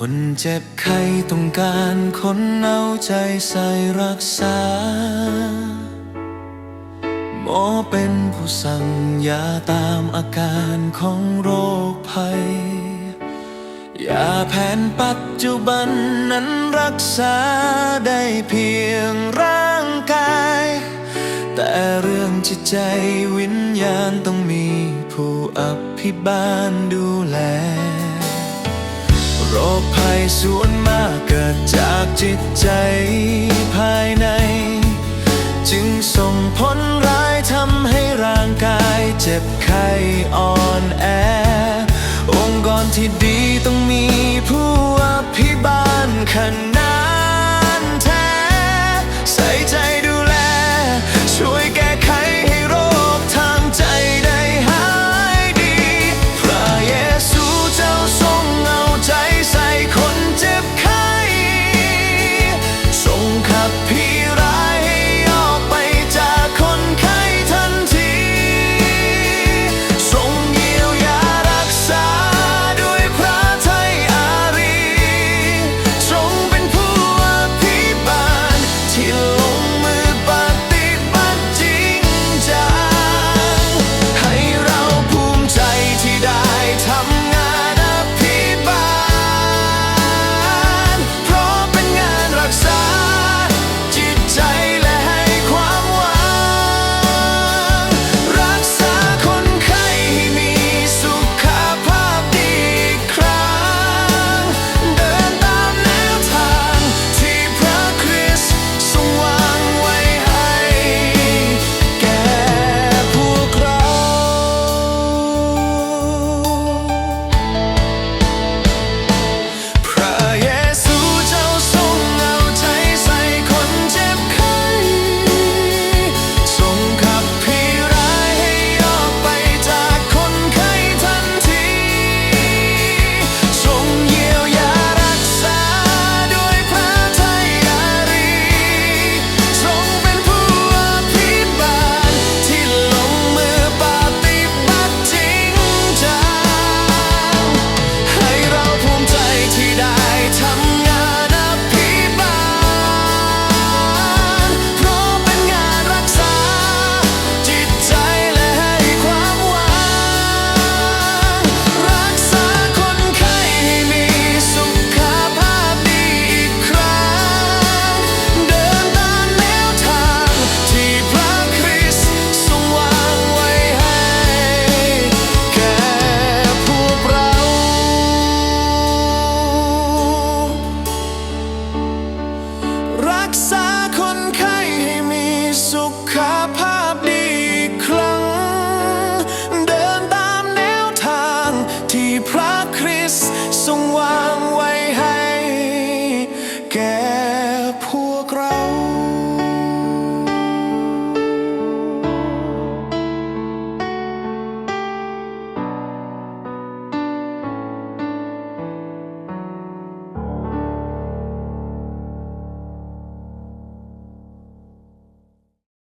คนเจ็บไข้ต้องการคนเอาใจใส่รักษา หมอเป็นผู้สั่งยาตามอาการของโรคภัย ยาแผนปัจจุบันนั้นรักษาได้เพียงร่างกาย แต่เรื่องจิตใจวิญญาณต้องมีผู้อภิบาลดูแล รคภัยส่วนมากเกิดจากจิตใจภายใน จึงส่งผลร้ายทำให้ร่างกายเจ็บไข้อ่อนแอ องค์กรที่ดีต้องมีผู้อภิบาลคัน time some way.